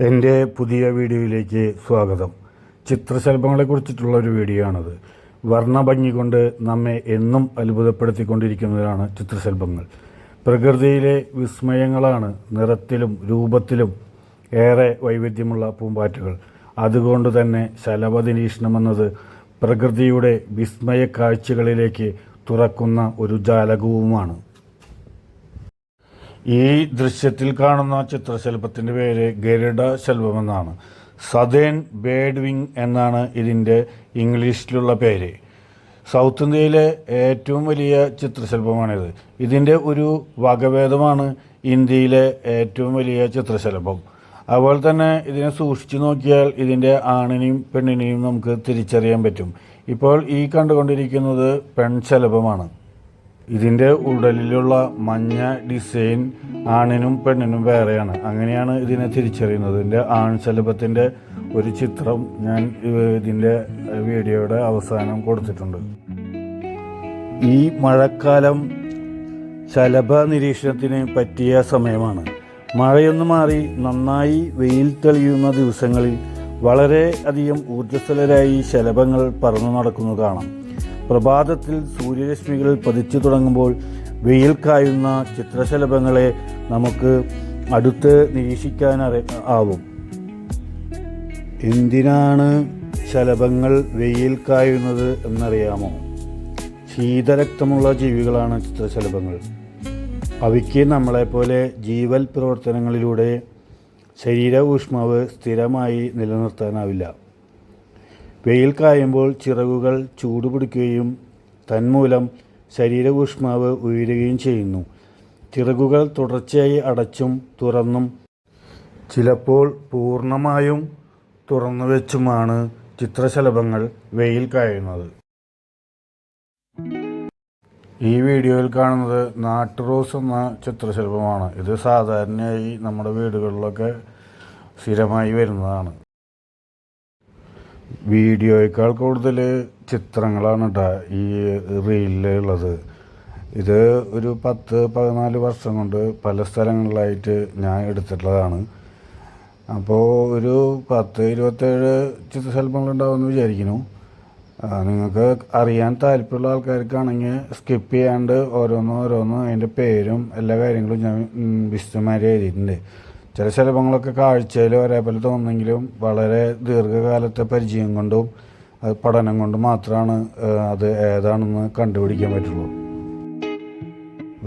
എന്റെ പുതിയ വീഡിയോയിലേക്ക് സ്വാഗതം. ചിത്രശലഭങ്ങളെ കുറിച്ചിട്ടുള്ള ഒരു വീഡിയോ ആണത് വർണഭംഗി കൊണ്ട് നമ്മെ എന്നും അത്ഭുതപ്പെടുത്തിക്കൊണ്ടിരിക്കുന്നതാണ് ചിത്രശലഭങ്ങൾ. പ്രകൃതിയിലെ വിസ്മയങ്ങളാണ് നിറത്തിലും രൂപത്തിലും ഏറെ വൈവിധ്യമുള്ള പൂമ്പാറ്റകൾ. അതുകൊണ്ട് തന്നെ ശലഭ എന്നത് പ്രകൃതിയുടെ വിസ്മയ കാഴ്ചകളിലേക്ക് തുറക്കുന്ന ഒരു ജാലകവുമാണ്. ഈ ദൃശ്യത്തിൽ കാണുന്ന ചിത്രശലഭത്തിന്റെ പേര് ഗരുഡ ശലഭം എന്നാണ് സതേൺ ബേഡ് വിങ് എന്നാണ് ഇതിന്റെ ഇംഗ്ലീഷിലുള്ള പേര്. സൗത്ത് ഇന്ത്യയിലെ ഏറ്റവും വലിയ ചിത്രശലഭമാണിത് ഇതിന്റെ ഒരു വകഭേദമാണ് ഇന്ത്യയിലെ ഏറ്റവും വലിയ ചിത്രശലഭം അതുപോലെ തന്നെ ഇതിനെ സൂക്ഷിച്ചു നോക്കിയാൽ ഇതിന്റെ ആണിനെയും പെണ്ണിനെയും നമുക്ക് തിരിച്ചറിയാൻ പറ്റും. ഇപ്പോൾ ഈ കണ്ടുകൊണ്ടിരിക്കുന്നത് പെൺശലഭമാണ് ഇതിന്റെ ഉടലിലുള്ള മഞ്ഞ ഡിസൈൻ ആണിനും പെണ്ണിനും വേറെയാണ്. അങ്ങനെയാണ് ഇതിനെ തിരിച്ചറിയുന്നത്. ഇതിന്റെ ആൺശലഭത്തിന്റെ ഒരു ചിത്രം ഞാൻ ഇതിന്റെ വീഡിയോയുടെ അവസാനം കൊടുത്തിട്ടുണ്ട്. ഈ മഴക്കാലം ശലഭ നിരീക്ഷണത്തിന് പറ്റിയ സമയമാണ്. മഴയൊന്ന് മാറി നന്നായി വെയിൽ തെളിയുന്ന ദിവസങ്ങളിൽ വളരെ അധികം ഊർജസ്വലരായി ശലഭങ്ങൾ പറന്നു നടക്കുന്നു കാണാം. പ്രഭാതത്തിൽ സൂര്യരശ്മികൾ പതിച്ചു തുടങ്ങുമ്പോൾ വെയിൽ കായുന്ന ചിത്രശലഭങ്ങളെ നമുക്ക് അടുത്ത് നിരീക്ഷിക്കാൻ ആവും. എന്തിനാണ് ശലഭങ്ങൾ വെയിൽ കായുന്നത് എന്നറിയാമോ? ശീതരക്തമുള്ള ജീവികളാണ് ചിത്രശലഭങ്ങൾ. അവയ്ക്ക് നമ്മളെപ്പോലെ ജീവൽ പ്രവർത്തനങ്ങളിലൂടെ ശരീര ഊഷ്മാവ് സ്ഥിരമായി നിലനിർത്താനാവില്ല. വെയിൽ കായുമ്പോൾ ചിറകുകൾ ചൂടുപിടിക്കുകയും തന്മൂലം ശരീര ഊഷ്മാവ് ഉയരുകയും ചെയ്യുന്നു. ചിറകുകൾ തുടർച്ചയായി അടച്ചും തുറന്നും ചിലപ്പോൾ പൂർണമായും തുറന്നു വെച്ചുമാണ് ചിത്രശലഭങ്ങൾ വെയിൽ കായുന്നത്. ഈ വീഡിയോയിൽ കാണുന്നത് നാട്ടുറോസ് എന്ന ചിത്രശലഭമാണ്. ഇത് സാധാരണയായി നമ്മുടെ വീടുകളിലൊക്കെ സ്ഥിരമായി വരുന്നതാണ്. വീഡിയോയേക്കാൾ കൂടുതൽ ചിത്രങ്ങളാണ് കേട്ടോ ഈ റീലിലുള്ളത്. ഇത് ഒരു പത്ത് പതിനാല് വർഷം കൊണ്ട് പല സ്ഥലങ്ങളിലായിട്ട് ഞാൻ എടുത്തിട്ടുള്ളതാണ്. അപ്പോൾ ഒരു പത്ത് ഇരുപത്തേഴ് ചിത്രശലഭങ്ങളുണ്ടാവുമെന്ന് വിചാരിക്കുന്നു. നിങ്ങൾക്ക് അറിയാൻ താല്പര്യമുള്ള ആൾക്കാർക്കാണെങ്കിൽ സ്കിപ്പ് ചെയ്യാണ്ട് ഓരോന്നോരോന്ന് അതിന്റെ പേരും എല്ലാ കാര്യങ്ങളും ഞാൻ വിശദമായി എഴുതിയിട്ടുണ്ട്. ചില ശലഭങ്ങളൊക്കെ കാഴ്ചയിൽ ഒരേപോലെ തോന്നുമെങ്കിലും വളരെ ദീർഘകാലത്തെ പരിചയം കൊണ്ടും പഠനം കൊണ്ടും മാത്രമാണ് അത് ഏതാണെന്ന് കണ്ടുപിടിക്കാൻ പറ്റുള്ളൂ.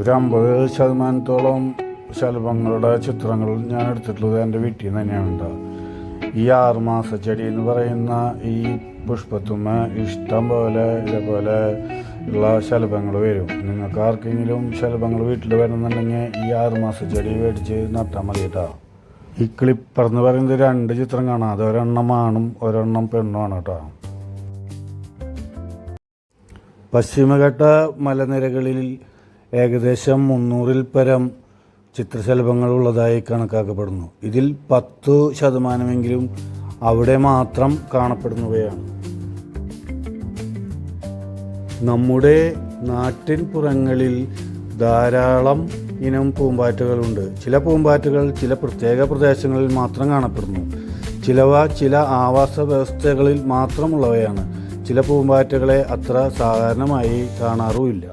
ഒരു അമ്പത് ശതമാനത്തോളം ശലഭങ്ങളുടെ ചിത്രങ്ങൾ ഞാൻ എടുത്തിട്ടുള്ളത് എന്റെ വീട്ടിൽ നിന്ന് തന്നെയാണ് ഉണ്ടാവുക ഈ ആറുമാസ ചെടി എന്ന് പറയുന്ന ഈ പുഷ്പത്തുമ്മ ഇഷ്ടം പോലെ ഇതേപോലെ ഉള്ള ശലഭങ്ങൾ വരും. നിങ്ങൾക്ക് ആർക്കെങ്കിലും ശലഭങ്ങൾ വീട്ടിൽ വരണമെന്നുണ്ടെങ്കിൽ ഈ ആറുമാസ ചെടി മേടിച്ച് നട്ടാൽ മതി കേട്ടോ. ഈ ക്ലിപ്പർ എന്ന് പറയുന്നത് രണ്ട് ചിത്രം കാണാം. അത് ഒരെണ്ണം ആണും ഒരെണ്ണം പെണ്ണുമാണ് കേട്ടോ. പശ്ചിമഘട്ട മലനിരകളിൽ ഏകദേശം മുന്നൂറിൽ പരം ചിത്രശലഭങ്ങൾ ഉള്ളതായി കണക്കാക്കപ്പെടുന്നു. ഇതിൽ പത്തു ശതമാനമെങ്കിലും അവിടെ മാത്രം കാണപ്പെടുന്നവയാണ്. നമ്മുടെ നാട്ടിൻ പുറങ്ങളിൽ ധാരാളം ഇനം പൂമ്പാറ്റകളുണ്ട്. ചില പൂമ്പാറ്റകൾ ചില പ്രത്യേക പ്രദേശങ്ങളിൽ മാത്രം കാണപ്പെടുന്നു. ചിലവ ചില ആവാസ വ്യവസ്ഥകളിൽ മാത്രമുള്ളവയാണ്. ചില പൂമ്പാറ്റകളെ അത്ര സാധാരണമായി കാണാറുമില്ല.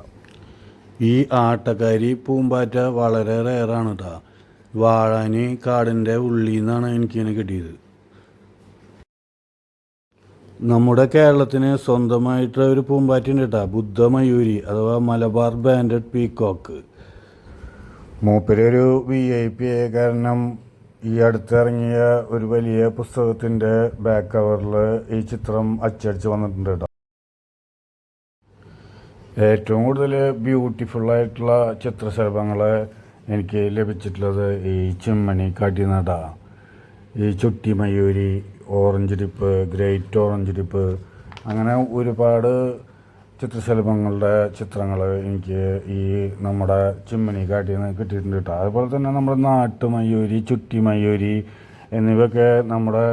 ഈ ആട്ടക്കാരി പൂമ്പാറ്റ വളരെ റയറാണ് കേട്ടോ വാഴാന് കാടിന്റെ ഉള്ളിൽ നിന്നാണ് എനിക്കിങ്ങനെ കിട്ടിയത്. നമ്മുടെ കേരളത്തിന് സ്വന്തമായിട്ട് ഒരു പൂമ്പാറ്റുണ്ട് കേട്ടോ. ബുദ്ധമയൂരി അഥവാ മലബാർ ബാൻഡഡ് പീക്കോക്ക്. മൂപ്പരൊരു വി ഐ പി ആയ കാരണം ഈ അടുത്തിറങ്ങിയ ഒരു വലിയ പുസ്തകത്തിന്റെ ബാക്ക് കവറിൽ ഈ ചിത്രം അച്ചടിച്ച് വന്നിട്ടുണ്ട് കേട്ടോ. ഏറ്റവും കൂടുതൽ ബ്യൂട്ടിഫുൾ ആയിട്ടുള്ള ചിത്രശലഭങ്ങളെ എനിക്ക് ലഭിച്ചിട്ടുള്ളത് ഈ ചിമ്മണി കാട്ടിനട ഈ ചുട്ടി Mayuri orange dip great orange dip അങ്ങനെ ഒരുപാട് ചിത്രശലഭങ്ങളുടെ ചിത്രങ്ങൾ എനിക്ക് ഈ നമ്മുടെ ചിമ്മിനി കാട്ടിൽ നിന്ന് കിട്ടിയിട്ടുണ്ട് കേട്ടോ. അതുപോലെ തന്നെ നമ്മുടെ നാട്ടു മയൂരി ചുട്ടി മയൂരി എന്നിവയൊക്കെ നമ്മുടെ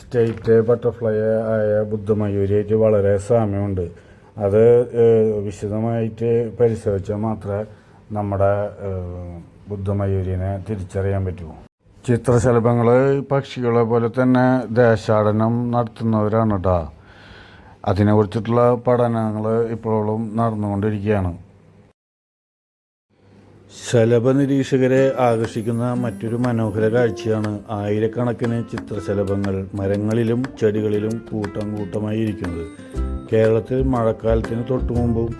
സ്റ്റേറ്റ് ബട്ടർഫ്ലൈ ആയ ബുദ്ധമയൂരിയായിട്ട് വളരെ സാമ്യമുണ്ട്. അത് വിശദമായിട്ട് പരിശോധിച്ചാൽ മാത്രമേ നമ്മുടെ ബുദ്ധമയൂരിനെ തിരിച്ചറിയാൻ പറ്റൂ. ചിത്രശലഭങ്ങൾ പക്ഷികളെ പോലെ തന്നെ ദേശാടനം നടത്തുന്നവരാണ് കേട്ടോ അതിനെക്കുറിച്ചിട്ടുള്ള പഠനങ്ങൾ ഇപ്പോഴും നടന്നുകൊണ്ടിരിക്കുകയാണ്. ശലഭ നിരീക്ഷകരെ ആകർഷിക്കുന്ന മറ്റൊരു മനോഹര കാഴ്ചയാണ് ആയിരക്കണക്കിന് ചിത്രശലഭങ്ങൾ മരങ്ങളിലും ചെടികളിലും കൂട്ടം കൂട്ടമായി ഇരിക്കുന്നത് കേരളത്തിൽ മഴക്കാലത്തിന് തൊട്ടുമുമ്പും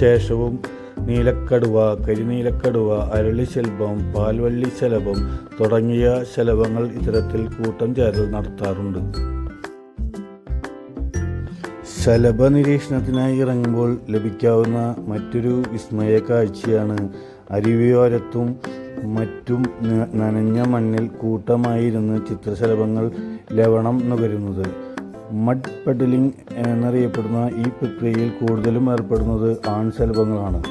ശേഷവും നീലക്കടുവ കരിനീലക്കടുവ അരളി ശലഭം പാൽവള്ളി ശലഭം തുടങ്ങിയ ശലഭങ്ങൾ ഇത്തരത്തിൽ കൂട്ടം ചേരൽ നടത്താറുണ്ട്. ശലഭ നിരീക്ഷണത്തിനായി ഇറങ്ങുമ്പോൾ ലഭിക്കാവുന്ന മറ്റൊരു വിസ്മയ കാഴ്ചയാണ്. അരുവിയോരത്തും മറ്റും നനഞ്ഞ മണ്ണിൽ കൂട്ടമായിരുന്ന് ചിത്രശലഭങ്ങൾ ലവണം നുകരുന്നത്. മഡ് പെഡലിംഗ് എന്നറിയപ്പെടുന്ന ഈ പ്രക്രിയയിൽ കൂടുതലും ഏർപ്പെടുന്നത് ആൺശലഭങ്ങളാണ്.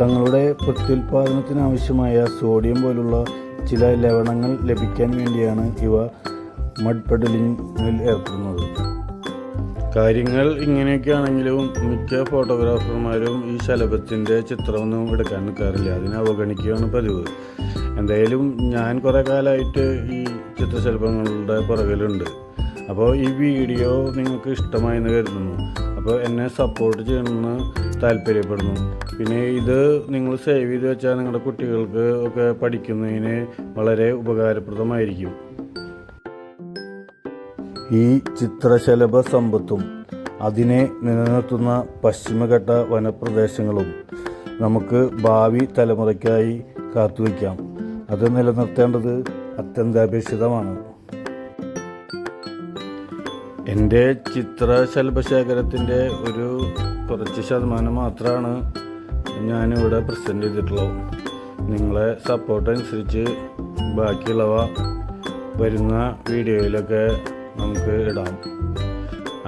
തങ്ങളുടെ പ്രത്യുൽപാദനത്തിനാവശ്യമായ സോഡിയം പോലുള്ള ചില ലവണങ്ങൾ ലഭിക്കാൻ വേണ്ടിയാണ് ഇവ മഡ് പെഡലിംഗിൽ ഏർപ്പെടുന്നത്. കാര്യങ്ങൾ ഇങ്ങനെയൊക്കെയാണെങ്കിലും മിക്ക ഫോട്ടോഗ്രാഫർമാരും ഈ ശലഭത്തിന്റെ ചിത്രമൊന്നും എടുക്കാൻ നിൽക്കാറില്ല. അതിനെ അവഗണിക്കുകയാണ് പതിവ്. എന്തായാലും ഞാൻ കുറേ കാലമായിട്ട് ഈ ചിത്രശലഭങ്ങളുടെ പുറകിലുണ്ട്. അപ്പോൾ ഈ വീഡിയോ നിങ്ങൾക്ക് ഇഷ്ടമായെന്ന് കരുതുന്നു. അപ്പോൾ എന്നെ സപ്പോർട്ട് ചെയ്യണമെന്ന് താല്പര്യപ്പെടുന്നു. പിന്നെ ഇത് നിങ്ങൾ സേവ് ചെയ്ത് വെച്ചാൽ നിങ്ങളുടെ കുട്ടികൾക്ക് ഒക്കെ പഠിക്കുന്നതിന് വളരെ ഉപകാരപ്രദമായിരിക്കും. ഈ ചിത്രശലഭ സമ്പത്തും അതിനെ നിലനിർത്തുന്ന പശ്ചിമഘട്ട വനപ്രദേശങ്ങളും നമുക്ക് ഭാവി തലമുറയ്ക്കായി കാത്തുവയ്ക്കാം. അത് നിലനിർത്തേണ്ടത് അത്യന്താപേക്ഷിതമാണ്. എന്റെ ചിത്രശലഭശേഖരത്തിന്റെ ഒരു കുറച്ച് ശതമാനം മാത്രമാണ് ഞാനിവിടെ പ്രസന്റ് ചെയ്തിട്ടുള്ളത്. നിങ്ങളെ സപ്പോർട്ട് അനുസരിച്ച് ബാക്കിയുള്ളവ വരുന്ന വീഡിയോയിലൊക്കെ നമുക്ക് ഇടാം.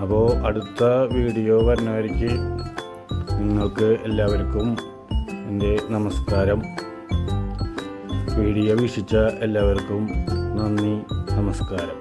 അപ്പോൾ അടുത്ത വീഡിയോ വരുന്നവർക്ക് നിങ്ങൾക്ക് എല്ലാവർക്കും എന്റെ നമസ്കാരം. വീഡിയോ വീക്ഷിച്ച എല്ലാവർക്കും നന്ദി നമസ്കാരം.